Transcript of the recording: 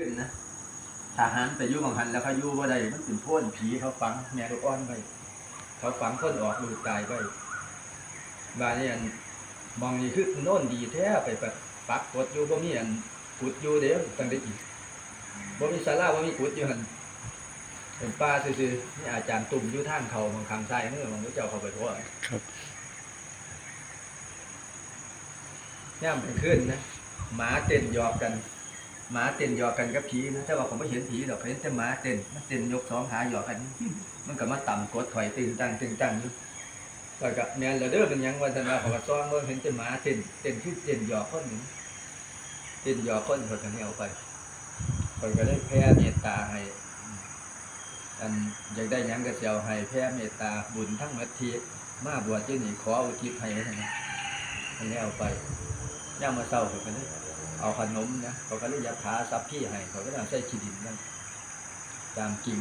ขึ้นนะทหารไปอยู่บางหันแล้วเขาอยู่บ่ได้มันเป็นโพ่นผีเขาฝังแม่ลูกอ่อนไปเขาฝังคนออกลูกตายไปบ้านนี้อันมองนี่คือโน่นดีแท้ไปปักปักกดอยู่บ่มีอันกุดอยู่เด้อตั้งแต่กี่บ่มีศาลาบ่มีกุดอยู่หั่นเป็นป่าซื่อๆนี่อาจารย์ตุ่มอยู่ทางเขาบางคำซ้ายมือบางเจ้าเขาไปทั่วครับย่ามเป็นขึ้นนะหมาเต้นหยอกกัน หมาเต้นหยอกกันกับผีนะแต่ว่าผมไม่เห็นผีดอกเห็นแต่หมาเต้นมันเต้นยกสองขาหยอกกัน มันก็มาต่ำกดถอยตึงตังตึงตังอยู่แล้วก็เนี่ยเราเด้อเป็นยังวันนั้นว่าเขาก็ซ้อมว่าเห็นแต่หมาเต้นเต้นคือเต้นหยอกคนหนึ่งเต้นหยอกคนคนกันนี้เอาไปคนก็ได้แพ้เมตตาให้อันอยากได้ยังก็เสียวให้แพ้เมตตาบุญทั้งมัทีมาบวชที่นี่ขออุทิศให้ไว้เท่านั้นอันนี้เอาไปย่ามมาเศร้าเขาก็เลย เอาขนมนะเขาก็เลยยาพาซับพี่ให้เขาก็ต้องใส่ขี้ดินนั่นตามกิ่ง